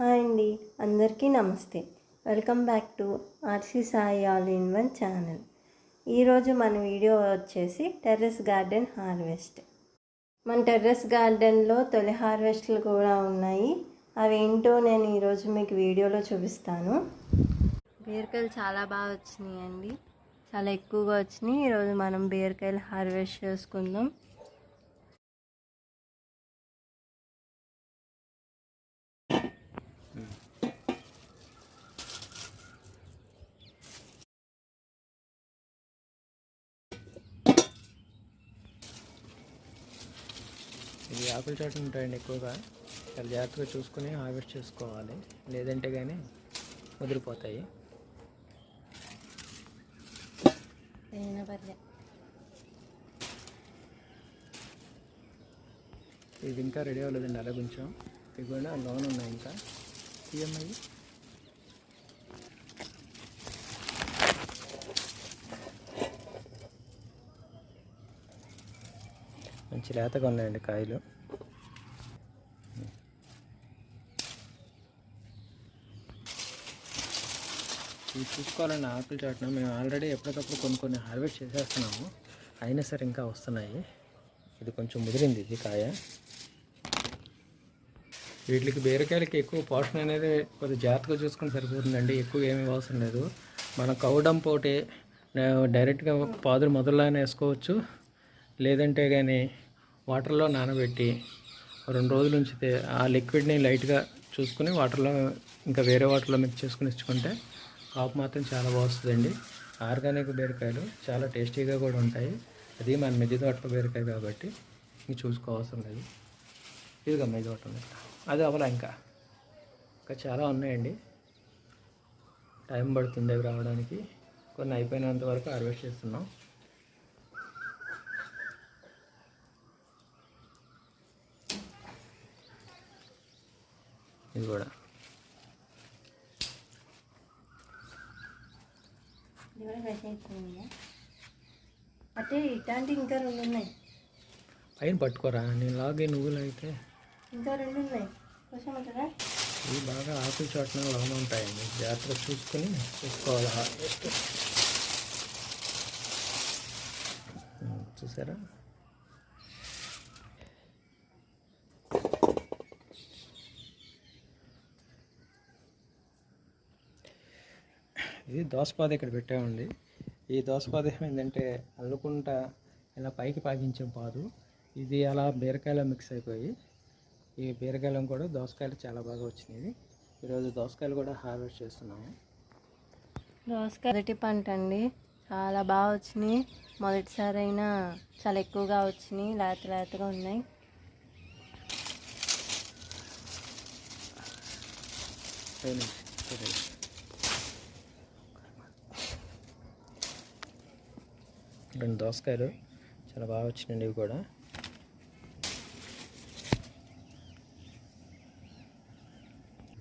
Hi అండి అందరికీ నమస్తే. Welcome back to RC Sai all in one channel. ఈరోజు మన వీడియో వచ్చేసి టెర్రస్ గార్డెన్ హార్వెస్ట్. మన టెర్రస్ గార్డెన్లో తొలి హార్వెస్ట్లు కూడా ఉన్నాయి. అవి ఏంటో నేను ఈరోజు మీకు వీడియోలో చూపిస్తాను. బీరకాయలు చాలా బాగా వచ్చినాయండి. చాలా ఎక్కువగా వచ్చినాయి. ఈరోజు మనం బీరకాయలు హార్వెస్ట్ చేసుకుందాం. ఇది ఆకుల చాటు ఉంటాయండి ఎక్కువగా. చాలా జాగ్రత్తగా చూసుకుని హార్వెస్ట్ చేసుకోవాలి. లేదంటే కానీ ముదిరిపోతాయి. పర్లే ఇది ఇంకా రెడీ అవ్వలేదండి అలా కొంచెం. ఇవి కూడా లోన్ ఉన్నాయి ఇంకా. ఈఎంఐ మంచి లేతగా ఉన్నాయండి కాయలు. ఇవి చూసుకోవాలండి ఆకులు చాటున. మేము ఆల్రెడీ ఎప్పటికప్పుడు కొన్ని కొన్ని హార్వెస్ట్ చేసేస్తున్నాము. అయినా సరే ఇంకా వస్తున్నాయి. ఇది కొంచెం ముదిరింది ఇది కాయ. వీటికి బీరకాయలకి ఎక్కువ పోషణ అనేది కొద్దిగా జాగ్రత్తగా చూసుకుని సరిపోతుందండి. ఎక్కువ ఏమీ అవసరం లేదు. మనం కౌడం పోటీ డైరెక్ట్గా పాదులు మొదలైనా వేసుకోవచ్చు. లేదంటే కానీ వాటర్లో నానబెట్టి రెండు రోజులు ఉంచితే ఆ లిక్విడ్ని లైట్గా చూసుకుని వాటర్లో ఇంకా వేరే వాటర్లో మిక్స్ చేసుకుని ఇచ్చుకుంటే కాపు మాత్రం చాలా బాగుస్తుందండి ఆర్గానిక్ బీరకాయలు చాలా టేస్టీగా కూడా ఉంటాయి. అది మన మిద్ది తోటలో బీరకాయ కాబట్టి ఇంక చూసుకోవాల్సిన లేదు. ఇదిగా మిద్ది తోట ఉంది. అది అవలా ఇంకా. ఇంకా చాలా ఉన్నాయండి. టైం పడుతుంది అవి రావడానికి. కొన్ని అయిపోయినంత వరకు హార్వెస్ట్ చేస్తున్నాం. ఇది కూడా. అంటే ఇట్లాంటి ఇంకా రెండు ఉన్నాయి. పైన పట్టుకోరా నేను లాగే నువ్వులు అయితే. ఇంకా రెండు ఉన్నాయి. ఉంటుందా ఇవి బాగా ఆకులు చోటన లోన ఉంటాయండి. జాగ్రత్తగా చూసుకొని చూసుకోవాలి హార్వెస్ట్ చూసారా? ఇది దోసపాద ఇక్కడ పెట్టామండి. ఈ దోసపాద ఏమైందంటే అల్లుకుంటా ఇలా పైకి పాకించే పాదు. ఇది అలా బీరకాయలో మిక్స్ అయిపోయి ఈ బీరకాయలం కూడా దోసకాయలు చాలా బాగా వచ్చినాయి. ఈరోజు దోసకాయలు కూడా హార్వెస్ట్ చేస్తున్నాము. దోసకాయ మొదటి పంట అండి. చాలా బాగా వచ్చినాయి. మొదటిసారి అయినా చాలా ఎక్కువగా వచ్చినాయి. లేత లేతగా ఉన్నాయి. పైన రెండు దోసకాయలు. చాలా బాగా వచ్చినాయండి ఇవి కూడా.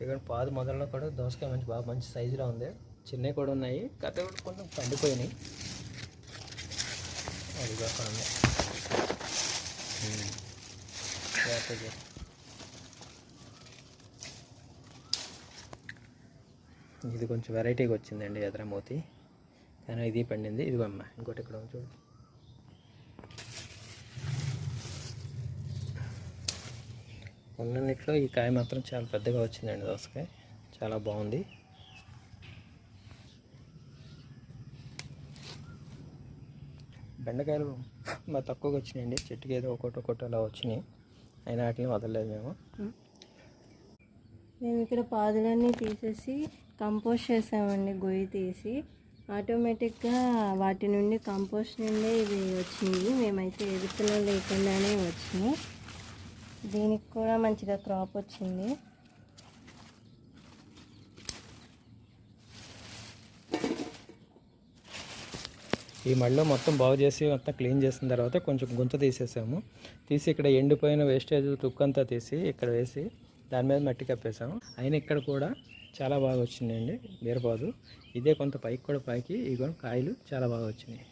ఇక్కడ పాదు మొదల్లో కూడా దోసకాయ మంచి బాగా మంచి సైజులో ఉంది. చిన్నవి కూడా ఉన్నాయి. కథ కూడా కొంచెం పండిపోయినాయి. అది అక్కడ ఇది కొంచెం వెరైటీగా వచ్చిందండి ఎదరమూతి కానీ ఇది పండింది. ఇది అమ్మ ఇంకోటి ఇక్కడ ఉంది చూడు. ఉన్నన్నిట్లో ఈ కాయ మాత్రం చాలా పెద్దగా వచ్చిందండి దోసకాయ. చాలా బాగుంది. బెండకాయలు మా తక్కువగా వచ్చినాయండి. చెట్టుకి ఏదో ఒకటి ఒకటి అలా వచ్చినాయి. అయినా వాటిని వదలలేదు మేము. మేము ఇక్కడ పాదులన్నీ తీసేసి కంపోస్ట్ చేసామండి గొయ్యి తీసి. ఆటోమేటిక్గా వాటి నుండి కంపోస్ట్ నుండి ఇవి వచ్చినాయి. మేమైతే ఏ లేకుండానే వచ్చినాయి. దీనికి కూడా మంచిగా క్రాప్ వచ్చింది. ఈ మడిలో మొత్తం బాగు చేసి మొత్తం క్లీన్ చేసిన తర్వాత కొంచెం గుంత తీసేసాము. తీసి ఇక్కడ ఎండిపోయిన వేస్టేజ్ తుక్కంతా తీసి ఇక్కడ వేసి దాని మీద మట్టి కప్పేసాము. అయినా ఇక్కడ కూడా చాలా బాగా వచ్చిందండి బీరపాదు. ఇదే కొంత పైకి కూడా పైకి ఇగో కాయలు చాలా బాగా వచ్చినాయి.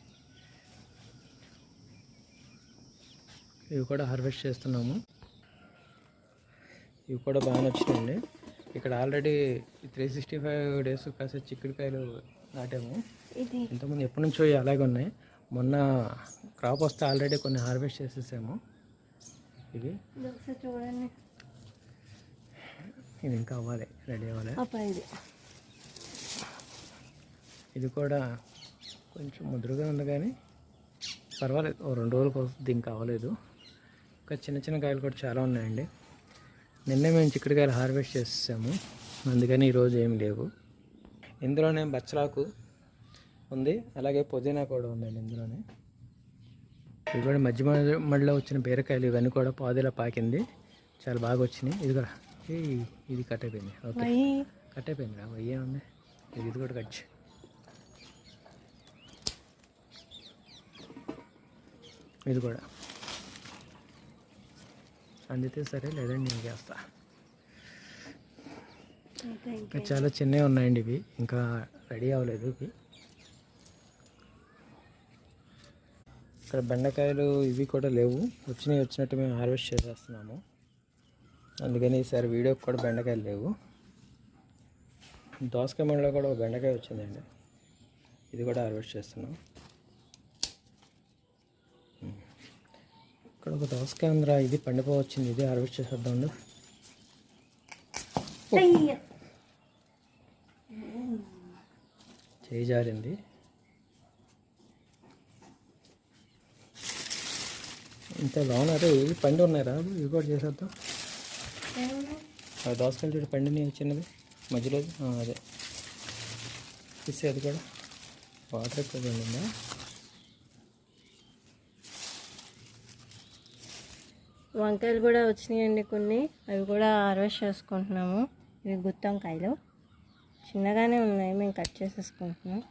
ఇవి కూడా హార్వెస్ట్ చేస్తున్నాము. ఇవి కూడా బాగా వచ్చినాయండి ఇక్కడ already three sixty five days కాసే చిక్కుడుకాయలు నాటాము. ఇంతకుముందు ఎప్పటి నుంచో అలాగే ఉన్నాయి. మొన్న క్రాప్ వస్తే ఆల్రెడీ కొన్ని హార్వెస్ట్ చేసేసాము. ఇవి చూడండి. ఇది ఇంకా అవ్వాలి. రెడీ అవ్వాలి. ఇది. ఇది కూడా కొంచెం ముదురుగా ఉంది కానీ పర్వాలేదు. ఓ రెండు రోజులకు వస్తుంది ఇంకా అవ్వలేదు. ఇంకా చిన్న చిన్న కాయలు కూడా చాలా ఉన్నాయండి. నిన్నే మేము చిక్కుడుకాయలు హార్వెస్ట్ చేసేసాము. అందుకని ఈరోజు ఏమి లేవు. ఇందులోనే బచ్చలాకు ఉంది. అలాగే పుదీనా కూడా ఉందండి ఇందులోనే. ఇవి కూడా మధ్య మధ్య- మధ్యలో వచ్చిన బీరకాయలు ఇవన్నీ కూడా పాదిలా పాకింది. చాలా బాగా వచ్చినాయి. ఇది కూడా ఇది కట్ అయిపోయింది. ఓకే. కట్ అయిపోయింది రా. అయ్యే ఉంది ఇది కూడా కట్. ఇది కూడా. అందితే సరే లేదండి నేను చేస్తా. చాలా చిన్నవి ఉన్నాయండి ఇవి. ఇంకా రెడీ అవ్వలేదు ఇవి. ఇక్కడ బెండకాయలు ఇవి కూడా లేవు. వచ్చినవి వచ్చినట్టు మేము హార్వెస్ట్ చేసేస్తున్నాము. అందుకని ఈసారి వీడియోకి కూడా బెండకాయలు లేవు. దోసకాయ మండలో కూడా ఒక బెండకాయ వచ్చిందండి. ఇది కూడా హార్వెస్ట్ చేస్తున్నాం. ఇక్కడ ఒక దోసకాయ ఉందిరా ఇది పండిపోవచ్చింది ఇది హార్వెస్ట్ చేసేద్దాం. చేయి జారింది. ఇంత బాగున్నారా ఇవి పండి ఉన్నారా ఇవి కూడా చేసేద్దాం. దోసకాయలు చూడు పండిని చిన్నది మధ్యలో అదే? ఇస్తే అది. కూడా వాటర్ ఎక్కువ వంకాయలు కూడా వచ్చినాయండి కొన్ని. అవి కూడా హార్వెస్ట్ చేసుకుంటున్నాము. ఇవి గుత్తి వంకాయలు. చిన్నగానే ఉన్నాయి. మేము కట్ చేసేసుకుంటున్నాం.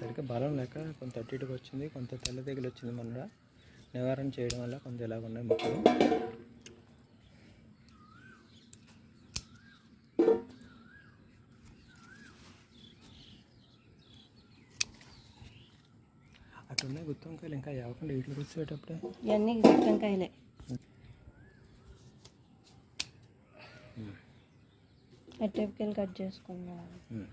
సరిగ్గా బలం లేక కొంత అటు ఇటుగా వచ్చింది కొంత తెల్ల తెగులు వచ్చింది మొన్న నివారణ చేయడం వల్ల కొంత ఇలాగ ఉన్నాయి మొక్కలు. అటు ఉన్నాయి గుత్తి వంకాయలు ఇంకా యావకుండా వీటికి వచ్చేటప్పుడే ఇవన్నీ గుత్తి వంకాయలే అట్టేపుకెళ్ళి కట్ చేసుకున్నాం ఉమ్.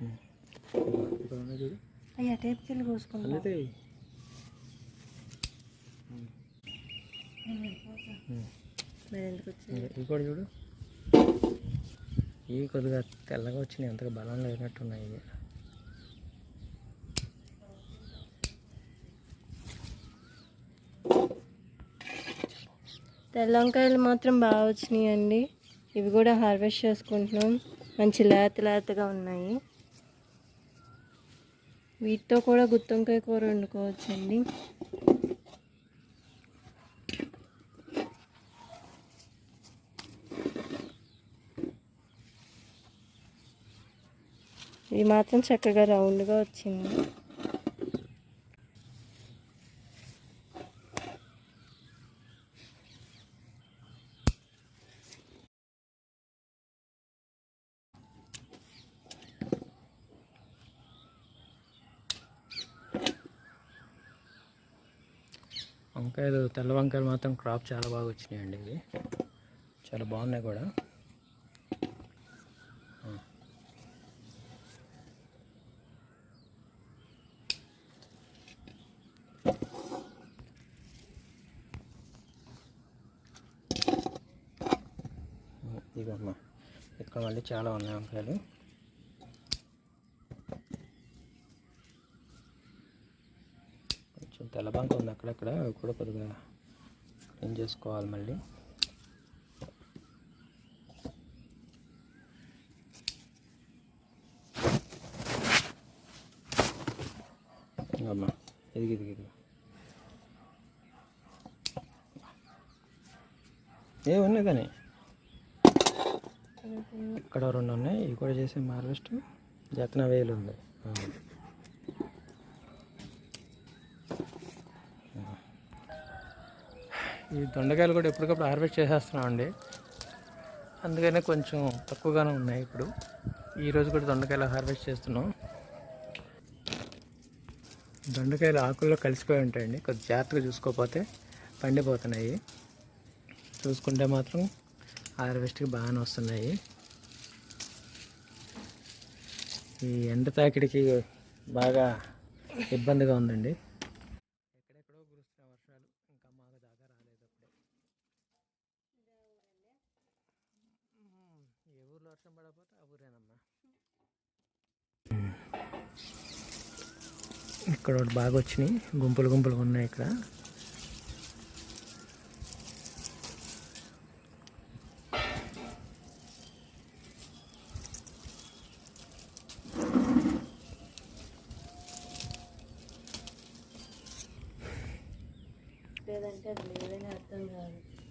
ఉమ్. ఇదిగో, ఇక్కడ ఉన్నాయి చూడు. వచ్చింది ఇవి కూడా చూడు. ఇవి కొద్దిగా తెల్లగా వచ్చినాయి అంతగా బలం లేనట్టున్నాయి ఇవి. తెల్ల వంకాయలు మాత్రం బాగా వచ్చినాయండి. ఇవి కూడా హార్వెస్ట్ చేసుకుంటున్నాం. మంచి లేత లేతగా ఉన్నాయి. వీటితో కూడా గుత్తి వంకాయ కూర వండుకోవచ్చండి. ఇది మాత్రం చక్కగా రౌండ్గా వచ్చింది. వంకాయలు తెల్ల వంకాయలు మాత్రం క్రాప్ చాలా బాగా వచ్చినాయండి ఇవి. చాలా బాగున్నాయి కూడా. ఆ. ఇక్కడ మళ్ళీ చాలా ఉన్నాయి వంకాయలు కొంచెం తెల్లబంక ఉంది అక్కడక్కడ అవి కూడా కొద్దిగా క్లీన్ చేసుకోవాలి మళ్ళీ. అమ్మా ఎదిగి ఇది ఇది. ఏ ఉన్నాయి కానీ. ఇక్కడ రెండు ఉన్నాయి ఇవి కూడా చేసే హార్వెస్ట్. జతన వేలు ఉంది. ఈ దొండకాయలు కూడా ఎప్పటికప్పుడు హార్వెస్ట్ చేసేస్తున్నామండి. అందుకనే కొంచెం తక్కువగానే ఉన్నాయి ఇప్పుడు. ఈరోజు కూడా దొండకాయలు హార్వెస్ట్ చేస్తున్నాం. దొండకాయలు ఆకుల్లో కలిసిపోయి ఉంటాయండి. కొద్ది జాగ్రత్తగా చూసుకోకపోతే పండిపోతున్నాయి. చూసుకుంటే మాత్రం హార్వెస్ట్కి బాగానే వస్తున్నాయి. ఈ ఎండ తాకిడికి బాగా ఇబ్బందిగా ఉందండి. ఇక్కడ ఒకటి బాగా వచ్చినాయి. గుంపులు గుంపులుగా ఉన్నాయి ఇక్కడ.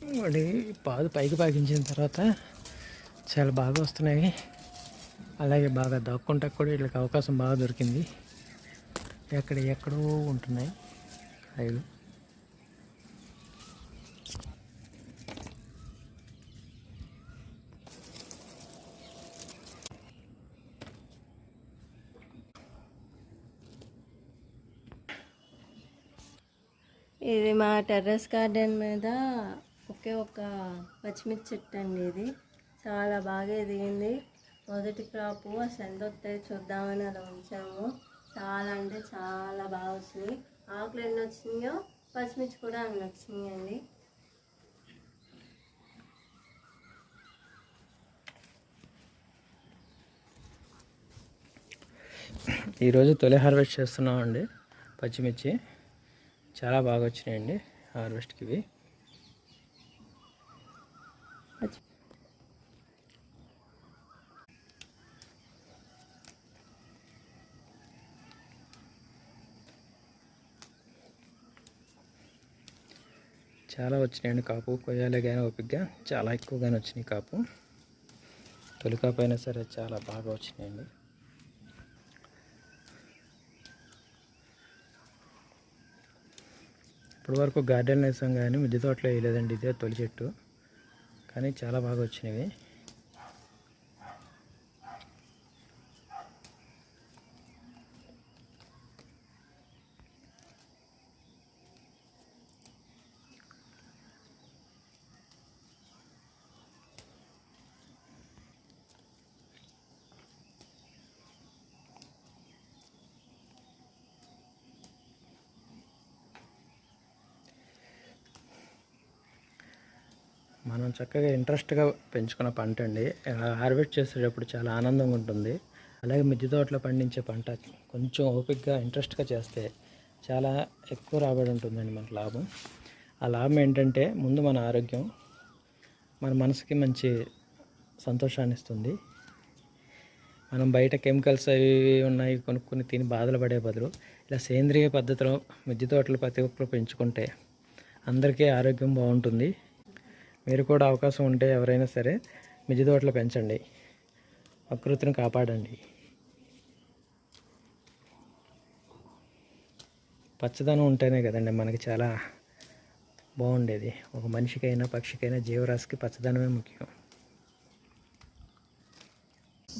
అది వాడి పాదు పైకి పాకించిన తర్వాత చాలా బాగా వస్తున్నాయి. అలాగే బాగా దాక్కుంటా కూడా వీళ్ళకి అవకాశం బాగా దొరికింది. ఎక్కడ ఎక్కడో ఉంటున్నాయి కాయలు ఇది మా టెర్రస్ గార్డెన్ మీద ఒకే ఒక పచ్చిమిర్చి చెట్టు అండి ఇది. చాలా బాగా ఎదిగింది. మొదటి క్రాపు అసలు ఎంత వస్తాయి చూద్దామని అలా ఉంచాము. చాలా అంటే చాలా బాగా వచ్చింది ఆకులు ఎన్ని వచ్చినాయో పచ్చిమిర్చి కూడా అన్ని వచ్చినాయండి. ఈరోజు తొలి హార్వెస్ట్ చేస్తున్నామండి పచ్చిమిర్చి. చాలా బాగా వచ్చినాయండి హార్వెస్ట్కి ఇవి. చాలా వచ్చినాయండి కాపు. కొయ్యాలే కానీ ఓపికగా చాలా ఎక్కువగానే వచ్చినాయి కాపు. తొలి అయినా సరే చాలా బాగా వచ్చినాయండి. ఇప్పటి వరకు గార్డెన్ వేసాం కానీ మిద్దె తోటలో వేయలేదండి ఇదే తొలి చెట్టు. కానీ చాలా బాగా వచ్చినవి. మనం చక్కగా ఇంట్రెస్ట్గా పెంచుకున్న పంట అండి. హార్వెస్ట్ చేసేటప్పుడు చాలా ఆనందంగా ఉంటుంది. అలాగే మిద్దె తోటలో పండించే పంట కొంచెం ఓపిక్గా ఇంట్రెస్ట్గా చేస్తే చాలా ఎక్కువ రాబడి ఉంటుందండి మనకు లాభం. ఆ లాభం ఏంటంటే ముందు మన ఆరోగ్యం మన మనసుకి మంచి సంతోషాన్ని ఇస్తుంది. మనం బయట కెమికల్స్ అవి ఉన్నాయి కొనుక్కొని తిని బాధలు పడే బదులు ఇలా సేంద్రియ పద్ధతిలో మిద్దె తోటలు ప్రతి ఒక్కరు పెంచుకుంటే అందరికీ ఆరోగ్యం బాగుంటుంది. మీరు కూడా అవకాశం ఉంటే ఎవరైనా సరే మిద్దె తోటలు పెంచండి. ప్రకృతిని కాపాడండి. పచ్చదనం ఉంటేనే కదండి మనకి చాలా బాగుండేది. ఒక మనిషికైనా పక్షికైనా జీవరాశికి పచ్చదనమే ముఖ్యం.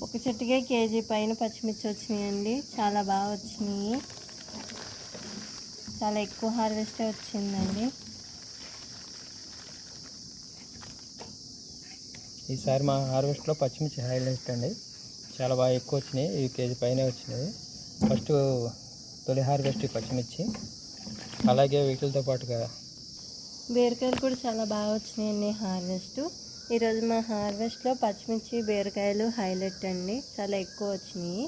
ఒక చెట్టుకే కేజీ పైన పచ్చిమిర్చి వచ్చినాయండి. చాలా బాగా వచ్చినాయి. చాలా ఎక్కువ హార్వెస్టే వచ్చిందండి. ఈసారి మా హార్వెస్ట్లో పచ్చిమిర్చి హైలైట్ అండి. చాలా బాగా ఎక్కువ వచ్చినాయి. ఈ కేజీ పైనే వచ్చినాయి. ఫస్ట్ తొలి హార్వెస్ట్ పచ్చిమిర్చి. అలాగే వీటితో పాటుగా బీరకాయలు కూడా చాలా బాగా వచ్చినాయండి హార్వెస్ట్. ఈరోజు మా హార్వెస్ట్లో పచ్చిమిర్చి బీరకాయలు హైలైట్ అండి. చాలా ఎక్కువ వచ్చినాయి.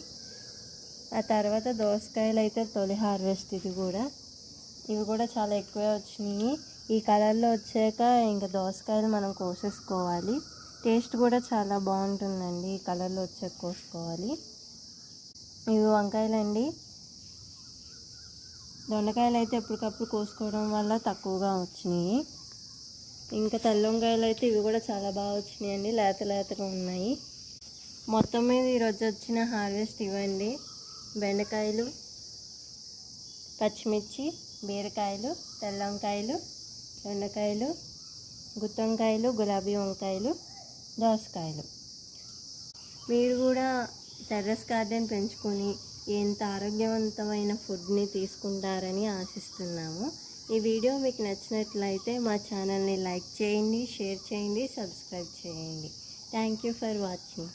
ఆ తర్వాత దోసకాయలు అయితే తొలి హార్వెస్ట్ ఇది కూడా. ఇవి కూడా చాలా ఎక్కువే వచ్చినాయి. ఈ కలర్లో వచ్చాక ఇంకా దోసకాయలు మనం కోసేసుకోవాలి. టేస్ట్ కూడా చాలా బాగుంటుందండి. ఈ కలర్లో వచ్చాక కోసుకోవాలి. ఇవి వంకాయలండి. దొండకాయలు అయితే ఎప్పటికప్పుడు కోసుకోవడం వల్ల తక్కువగా వచ్చినాయి. ఇంకా తెల్ల వంకాయలు అయితే ఇవి కూడా చాలా బాగా వచ్చినాయండి. లేత లేతగా ఉన్నాయి. మొత్తం మీద ఈరోజు వచ్చిన హార్వెస్ట్ ఇవ్వండి. బెండకాయలు పచ్చిమిర్చి బీరకాయలు తెల్ల వంకాయలు దొండకాయలు గుత్తంకాయలు గులాబీ వంకాయలు దోసకాయలు. మీరు కూడా టెర్రస్ గార్డెన్ పెంచుకొని ఎంత ఆరోగ్యవంతమైన ఫుడ్ని తీసుకుంటారని ఆశిస్తున్నాము. ఈ వీడియో మీకు నచ్చినట్లయితే మా ఛానల్ని లైక్ చేయండి షేర్ చేయండి సబ్స్క్రైబ్ చేయండి. Thank you for watching.